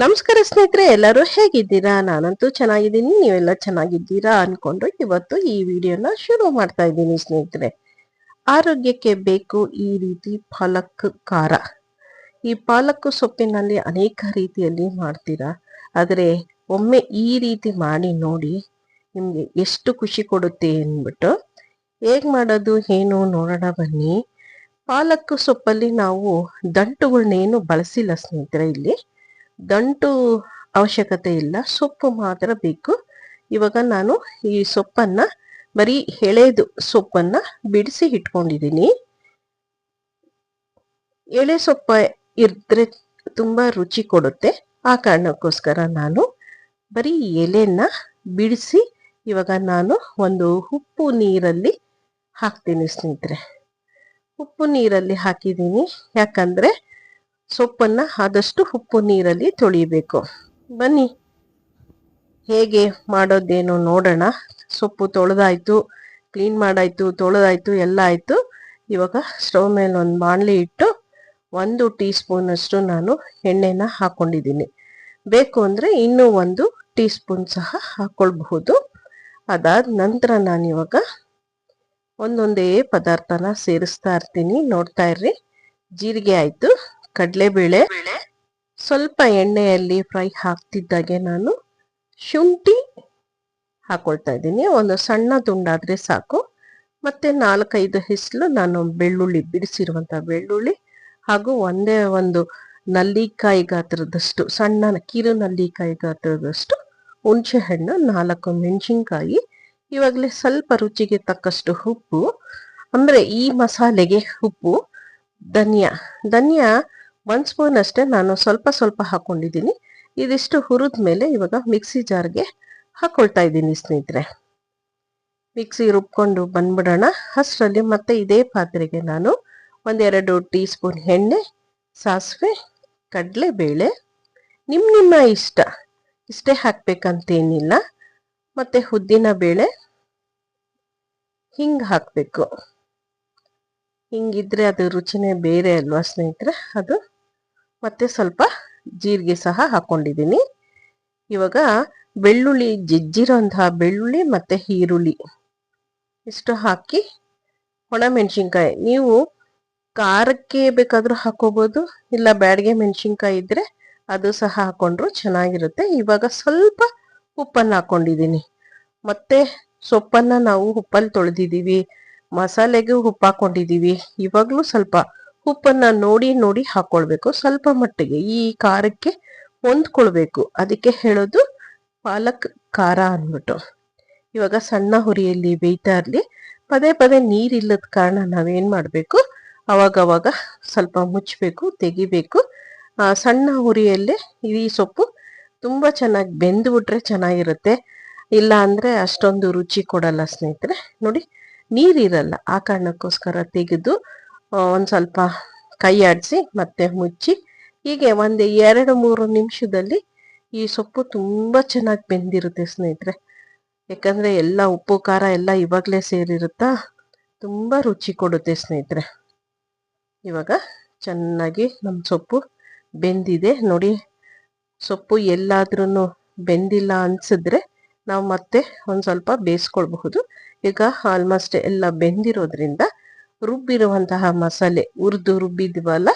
ನಮಸ್ಕಾರ ಸ್ನೇಹಿತರೆ, ಎಲ್ಲರೂ ಹೇಗಿದ್ದೀರಾ? ನಾನಂತೂ ಚೆನ್ನಾಗಿದ್ದೀನಿ, ನೀವೆಲ್ಲ ಚೆನ್ನಾಗಿದ್ದೀರಾ ಅನ್ಕೊಂಡು ಇವತ್ತು ಈ ವಿಡಿಯೋನ ಶುರು ಮಾಡ್ತಾ ಇದ್ದೀನಿ ಸ್ನೇಹಿತರೆ. ಆರೋಗ್ಯಕ್ಕೆ ಬೇಕು ಈ ರೀತಿ ಪಾಲಕ್ ಖಾರ. ಈ ಪಾಲಕ್ ಸೊಪ್ಪಿನಲ್ಲಿ ಅನೇಕ ರೀತಿಯಲ್ಲಿ ಮಾಡ್ತೀರಾ? ಆದರೆ ಒಮ್ಮೆ ಈ ರೀತಿ ಮಾಡಿ ನೋಡಿ ನಿಮ್ಗೆ ಎಷ್ಟು ಖುಷಿ ಕೊಡುತ್ತೆ ಅಂದ್ಬಿಟ್ಟು ಹೇಗ್ ಮಾಡೋದು, ಏನು ನೋಡೋಣ ಬನ್ನಿ. ಪಾಲಕ್ ಸೊಪ್ಪಲ್ಲಿ ನಾವು ದಂಟುಗಳನ್ನೇನು ಬಳಸಿಲ್ಲ ಸ್ನೇಹಿತರೆ ಇಲ್ಲಿ. ದಂಟು ಅವಶ್ಯಕತೆ ಇಲ್ಲ, ಸೊಪ್ಪು ಮಾತ್ರ ಬೇಕು. ಇವಾಗ ನಾನು ಈ ಸೊಪ್ಪನ್ನ, ಬರೀ ಎಳೆದು ಸೊಪ್ಪನ್ನ ಬಿಡಿಸಿ ಇಟ್ಕೊಂಡಿದ್ದೀನಿ. ಎಳೆ ಸೊಪ್ಪ ಇದ್ರೆ ತುಂಬಾ ರುಚಿ ಕೊಡುತ್ತೆ. ಆ ಕಾರಣಕ್ಕೋಸ್ಕರ ನಾನು ಬರೀ ಎಲೆನ ಬಿಡಿಸಿ ಇವಾಗ ನಾನು ಒಂದು ಉಪ್ಪು ನೀರಲ್ಲಿ ಹಾಕ್ತೀನಿ ಸ್ನೇಹಿತರೆ. ಉಪ್ಪು ನೀರಲ್ಲಿ ಹಾಕಿದ್ದೀನಿ. ಯಾಕಂದ್ರೆ ಸೊಪ್ಪನ್ನ ಆದಷ್ಟು ಉಪ್ಪು ನೀರಲ್ಲಿ ತೊಳಿಬೇಕು. ಬನ್ನಿ. ಹೇಗೆ ಮಾಡೋದೇನು ನೋಡೋಣ. ಸೊಪ್ಪು ತೊಳೆದಾಯ್ತು, ಕ್ಲೀನ್ ಮಾಡಾಯ್ತು, ತೊಳೆದಾಯ್ತು, ಎಲ್ಲ ಆಯ್ತು. ಇವಾಗ ಸ್ಟವ್ ಮೇಲೆ ಒಂದು ಬಾಣಲಿ ಇಟ್ಟು ಒಂದು ಟೀ ಸ್ಪೂನ್ ಅಷ್ಟು ನಾನು ಎಣ್ಣೆನ ಹಾಕೊಂಡಿದ್ದೀನಿ. ಬೇಕು ಅಂದ್ರೆ ಇನ್ನೂ ಒಂದು ಟೀ ಸ್ಪೂನ್ ಸಹ ಹಾಕೊಳ್ಬಹುದು. ಅದಾದ ನಂತರ ನಾನು ಇವಾಗ ಒಂದೊಂದೇ ಪದಾರ್ಥನ ಸೇರಿಸ್ತಾ ಇರ್ತೀನಿ. ನೋಡ್ತಾ ಇರ್ರಿ. ಜೀರಿಗೆ ಆಯ್ತು. ಕಡಲೆಬೇಳೆ, ಸ್ವಲ್ಪ ಎಣ್ಣೆಯಲ್ಲಿ ಫ್ರೈ ಹಾಕ್ತಿದ್ದಾಗೆ ನಾನು ಶುಂಠಿ ಹಾಕೊಳ್ತಾ ಇದ್ದೀನಿ. ಒಂದು ಸಣ್ಣ ತುಂಡಾದ್ರೆ ಸಾಕು. ಮತ್ತೆ ನಾಲ್ಕೈದು ಹೆಸಲು ನಾನು ಬೆಳ್ಳುಳ್ಳಿ ಬಿಡಿಸಿರುವಂಥ ಬೆಳ್ಳುಳ್ಳಿ ಹಾಗೂ ಒಂದೇ ಒಂದು ನಲ್ಲಿಕಾಯಿ ಗಾತ್ರದಷ್ಟು, ಸಣ್ಣ ಕಿರು ನಲ್ಲಿಕಾಯಿ ಗಾತ್ರದಷ್ಟು ಹುಣಸೆ ಹಣ್ಣು ನಾಲ್ಕು ಮೆಣಸಿನ್ಕಾಯಿ, ಇವಾಗಲೇ ಸ್ವಲ್ಪ ರುಚಿಗೆ ತಕ್ಕಷ್ಟು ಉಪ್ಪು. ಅಂದ್ರೆ ಈ ಮಸಾಲೆಗೆ ಉಪ್ಪು, ಧನಿಯಾ. ಧನಿಯಾ ಒಂದ್ ಸ್ಪೂನ್ ಅಷ್ಟೇ ನಾನು ಸ್ವಲ್ಪ ಸ್ವಲ್ಪ ಹಾಕೊಂಡಿದ್ದೀನಿ. ಇದಿಷ್ಟು ಹುರಿದ ಮೇಲೆ ಇವಾಗ ಮಿಕ್ಸಿ ಜಾರ್ಗೆ ಹಾಕ್ಕೊಳ್ತಾ ಇದ್ದೀನಿ ಸ್ನೇಹಿತರೆ. ಮಿಕ್ಸಿ ರುಬ್ಕೊಂಡು ಬಂದ್ಬಿಡೋಣ. ಅಷ್ಟರಲ್ಲಿ ಮತ್ತೆ ಇದೇ ಪಾತ್ರೆಗೆ ನಾನು ಒಂದೆರಡು ಟೀ ಸ್ಪೂನ್ ಎಣ್ಣೆ, ಸಾಸಿವೆ, ಕಡಲೆಬೇಳೆ ಬೇಳೆ ನಿಮ್ಮ ಇಷ್ಟ. ಇಷ್ಟೇ ಹಾಕ್ಬೇಕಂತೇನಿಲ್ಲ. ಮತ್ತೆ ಉದ್ದಿನ ಬೇಳೆ, ಹಿಂಗೆ ಹಾಕಬೇಕು. ಹಿಂಗಿದ್ರೆ ಅದು ರುಚಿನೇ ಬೇರೆ ಅಲ್ವಾ ಸ್ನೇಹಿತರೆ? ಅದು ಮತ್ತೆ ಸ್ವಲ್ಪ ಜೀರಿಗೆ ಸಹ ಹಾಕೊಂಡಿದ್ದೀನಿ. ಇವಾಗ ಬೆಳ್ಳುಳ್ಳಿ ಜಜ್ಜಿರೋಂತಹ ಬೆಳ್ಳುಳ್ಳಿ ಮತ್ತೆ ಈರುಳ್ಳಿ ಇಷ್ಟು ಹಾಕಿ ಒಣಮೆಣಸಿನ್ಕಾಯಿ. ನೀವು ಖಾರಕ್ಕೆ ಬೇಕಾದ್ರೂ ಹಾಕೋಬಹುದು ಇಲ್ಲ ಬ್ಯಾಡಿಗೆ ಮೆಣಸಿನ್ಕಾಯಿ ಇದ್ರೆ ಅದು ಸಹ ಹಾಕೊಂಡ್ರು ಚೆನ್ನಾಗಿರುತ್ತೆ. ಇವಾಗ ಸ್ವಲ್ಪ ಉಪ್ಪನ್ನು ಹಾಕೊಂಡಿದ್ದೀನಿ. ಮತ್ತೆ ಸೊಪ್ಪನ್ನ ನಾವು ಉಪ್ಪಲ್ಲಿ ತೊಳೆದಿದ್ದೀವಿ, ಮಸಾಲೆಗೂ ಉಪ್ಪು ಹಾಕೊಂಡಿದ್ದೀವಿ ಇವಾಗಲೂ ಸ್ವಲ್ಪ ಉಪ್ಪನ್ನ ನೋಡಿ ನೋಡಿ ಹಾಕೊಳ್ಬೇಕು. ಸ್ವಲ್ಪ ಮಟ್ಟಿಗೆ ಈ ಖಾರಕ್ಕೆ ಹೊಂದ್ಕೊಳ್ಬೇಕು. ಅದಕ್ಕೆ ಹೇಳೋದು ಪಾಲಕ್ ಖಾರ ಅಂದ್ಬಿಟ್ಟು. ಇವಾಗ ಸಣ್ಣ ಹುರಿಯಲ್ಲಿ ಬೇಯ್ತಾ ಇರ್ಲಿ. ಪದೇ ಪದೇ ನೀರಿಲ್ಲದ ಕಾರಣ ನಾವೇನ್ ಮಾಡಬೇಕು? ಅವಾಗವಾಗ ಅವಾಗ ಸ್ವಲ್ಪ ಮುಚ್ಚಬೇಕು ತೆಗಿಬೇಕು. ಸಣ್ಣ ಹುರಿಯಲ್ಲೇ ಈ ಸೊಪ್ಪು ತುಂಬಾ ಚೆನ್ನಾಗಿ ಬೆಂದು ಬಿಟ್ರೆ ಚೆನ್ನಾಗಿರುತ್ತೆ. ಇಲ್ಲ ಅಂದ್ರೆ ಅಷ್ಟೊಂದು ರುಚಿ ಕೊಡಲ್ಲ ಸ್ನೇಹಿತರೆ. ನೋಡಿ, ನೀರಿರಲ್ಲ. ಆ ಕಾರಣಕ್ಕೋಸ್ಕರ ತೆಗೆದು ಒಂದ್ ಸ್ವಲ್ಪ ಕೈ ಆಡಿಸಿ ಮತ್ತೆ ಮುಚ್ಚಿ ಹೀಗೆ ಒಂದು ಎರಡು ಮೂರು ನಿಮಿಷದಲ್ಲಿ ಈ ಸೊಪ್ಪು ತುಂಬಾ ಚೆನ್ನಾಗಿ ಬೆಂದಿರುತ್ತೆ ಸ್ನೇಹಿತರೆ. ಯಾಕಂದ್ರೆ ಎಲ್ಲ ಉಪ್ಪು, ಖಾರ ಎಲ್ಲ ಇವಾಗಲೇ ಸೇರಿರುತ್ತಾ ತುಂಬಾ ರುಚಿ ಕೊಡುತ್ತೆ ಸ್ನೇಹಿತರೆ. ಇವಾಗ ಚೆನ್ನಾಗಿ ನಮ್ಮ ಸೊಪ್ಪು ಬೆಂದಿದೆ. ನೋಡಿ, ಸೊಪ್ಪು ಎಲ್ಲಾದ್ರೂ ಬೆಂದಿಲ್ಲ ಅನ್ಸಿದ್ರೆ ನಾವು ಮತ್ತೆ ಒಂದ್ ಸ್ವಲ್ಪ ಬೇಯಿಸ್ಕೊಳ್ಬಹುದು. ಈಗ ಆಲ್ಮೋಸ್ಟ್ ಎಲ್ಲ ಬೆಂದಿರೋದ್ರಿಂದ ರುಬ್ಬಿರುವಂತಹ ಮಸಾಲೆ ಹುರಿದು ರುಬ್ಬಿದ್ವಲ್ಲ,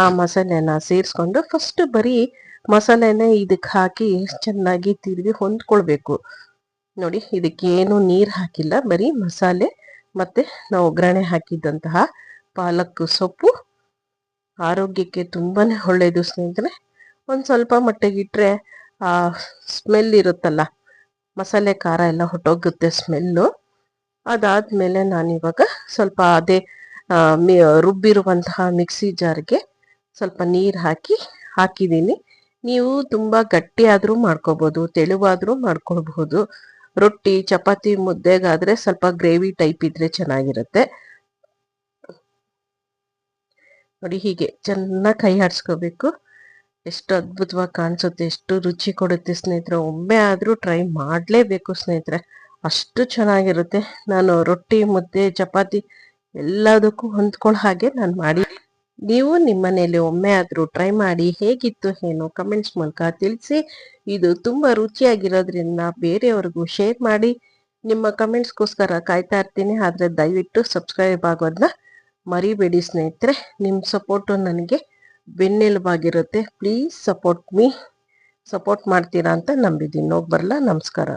ಆ ಮಸಾಲೆನ ಸೇರಿಸ್ಕೊಂಡು ಫಸ್ಟ್ ಬರೀ ಮಸಾಲೆನ ಇದಕ್ಕೆ ಹಾಕಿ ಚೆನ್ನಾಗಿ ತಿರುಗಿ ಹೊಂದ್ಕೊಳ್ಬೇಕು. ನೋಡಿ ಇದಕ್ಕೆ ಏನು ನೀರ್ ಹಾಕಿಲ್ಲ, ಬರೀ ಮಸಾಲೆ ಮತ್ತೆ ನಾವು ಒಗ್ಗರಣೆ ಹಾಕಿದ್ದಂತಹ ಪಾಲಕ್ ಸೊಪ್ಪು. ಆರೋಗ್ಯಕ್ಕೆ ತುಂಬಾ ಒಳ್ಳೆಯದು ಸ್ನೇಹಿತರೆ. ಒಂದು ಸ್ವಲ್ಪ ಮಟ್ಟಿಗಿಟ್ಟರೆ ಆ ಸ್ಮೆಲ್ ಇರುತ್ತಲ್ಲ, ಮಸಾಲೆ ಖಾರ ಎಲ್ಲ ಹೊಟ್ಟೋಗುತ್ತೆ ಸ್ಮೆಲ್ಲು ಅದಾದ್ಮೇಲೆ ನಾನಿವಾಗ ಸ್ವಲ್ಪ ಅದೇ ರುಬ್ಬಿರುವಂತಹ ಮಿಕ್ಸಿ ಜಾರ್ಗೆ ಸ್ವಲ್ಪ ನೀರು ಹಾಕಿ, ಹಾಕಿದ್ದೀನಿ. ನೀವು ತುಂಬ ಗಟ್ಟಿಯಾದರೂ ತೆಳುವಾದರೂ ತೆಳುವಾದ್ರೂ ಮಾಡ್ಕೊಳ್ಬಹುದು. ರೊಟ್ಟಿ, ಚಪಾತಿ ಮುದ್ದೆಗಾದರೆ ಸ್ವಲ್ಪ ಗ್ರೇವಿ ಟೈಪ್ ಇದ್ರೆ ಚೆನ್ನಾಗಿರುತ್ತೆ. ನೋಡಿ ಹೀಗೆ ಚೆನ್ನಾಗಿ ಕೈ ಆಡಿಸ್ಕೋಬೇಕು. ಎಷ್ಟು ಅದ್ಭುತವಾಗಿ ಕಾಣಿಸುತ್ತೆ, ಎಷ್ಟು ರುಚಿ ಕೊಡುತ್ತೆ ಸ್ನೇಹಿತರೆ. ಒಮ್ಮೆ ಆದರೂ ಟ್ರೈ ಮಾಡಲೇಬೇಕು ಸ್ನೇಹಿತರೆ. ಅಷ್ಟು ಚೆನ್ನಾಗಿರುತ್ತೆ. ನಾನು ರೊಟ್ಟಿ, ಮುದ್ದೆ, ಚಪಾತಿ ಎಲ್ಲದಕ್ಕೂ ಹೊಂದ್ಕೊಳ್ಳೋ ಹಾಗೆ ನಾನು ಮಾಡಿ ನೀವು ನಿಮ್ಮ ಮನೆಯಲ್ಲಿ ಒಮ್ಮೆ ಆದರೂ ಟ್ರೈ ಮಾಡಿ ಹೇಗಿತ್ತು ಏನು ಕಮೆಂಟ್ಸ್ ಮೂಲಕ ತಿಳಿಸಿ. ಇದು ತುಂಬ ರುಚಿಯಾಗಿರೋದ್ರಿಂದ ಬೇರೆಯವ್ರಿಗೂ ಶೇರ್ ಮಾಡಿ. ನಿಮ್ಮ ಕಮೆಂಟ್ಸ್ಗೋಸ್ಕರ ಕಾಯ್ತಾ ಇರ್ತೀನಿ. ಆದರೆ ದಯವಿಟ್ಟು ಸಬ್ಸ್ಕ್ರೈಬ್ ಆಗೋದನ್ನ ಮರಿಬೇಡಿ ಸ್ನೇಹಿತರೆ. ನಿಮ್ಮ ಸಪೋರ್ಟು ನನಗೆ ಬೆನ್ನೆಲುಬಾಗಿರುತ್ತೆ. ಪ್ಲೀಸ್ ಸಪೋರ್ಟ್ ಮೀ ಸಪೋರ್ಟ್ ಮಾಡ್ತೀರಾ ಅಂತ ನಂಬಿದ್ದೀನಿ. ಹೋಗಿ ಬರಲ್ಲ ನಮಸ್ಕಾರ.